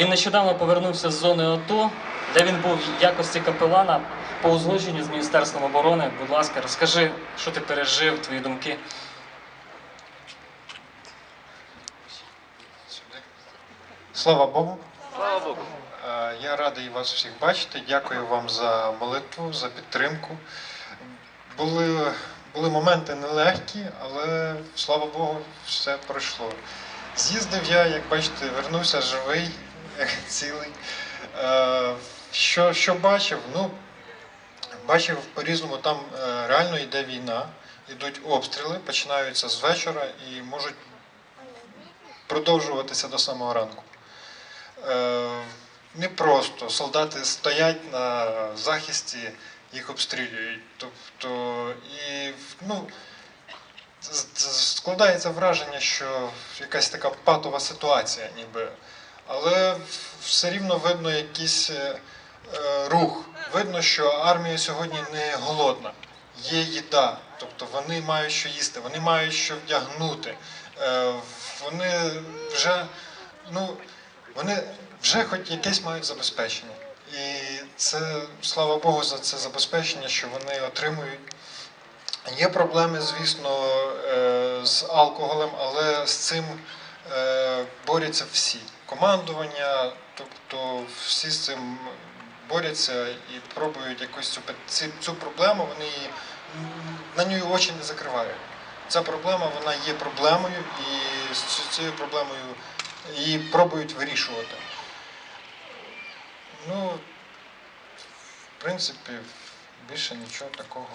Він нещодавно повернувся з зони АТО, де він був в якості капелана по узгодженню з Міністерством оборони. Будь ласка, розкажи, що ти пережив, твої думки. Слава Богу. Слава Богу. Е, Я радий вас всіх бачити. Дякую вам за молитву, за підтримку. Були, були моменти нелегкі, але слава Богу, все пройшло. З'їздив я, як бачите, вернувся живий, цілий. Е, Що, що бачив? Ну, бачив по-різному, там е, реально йде війна, йдуть обстріли, починаються з вечора і можуть продовжуватися до самого ранку. Е, не просто солдати стоять на захисті, їх обстрілюють. Тобто, і ну, складається враження, що якась така патова ситуація, ніби. Але все рівно видно якийсь е, е, рух. Видно, що армія сьогодні не голодна. Є їда, тобто вони мають що їсти, вони мають що вдягнути. Е, Вони вже, ну, вони вже хоч якесь мають забезпечення. І це, слава Богу, за це забезпечення, що вони отримують. Є проблеми, звісно, з алкоголем, але з цим борються всі. Командування, тобто всі з цим борються і пробують якось цю, цю проблему, вони її, на неї очі не закривають. Ця проблема вона є проблемою, і з цією проблемою її пробують вирішувати. Ну, в принципі, більше нічого такого.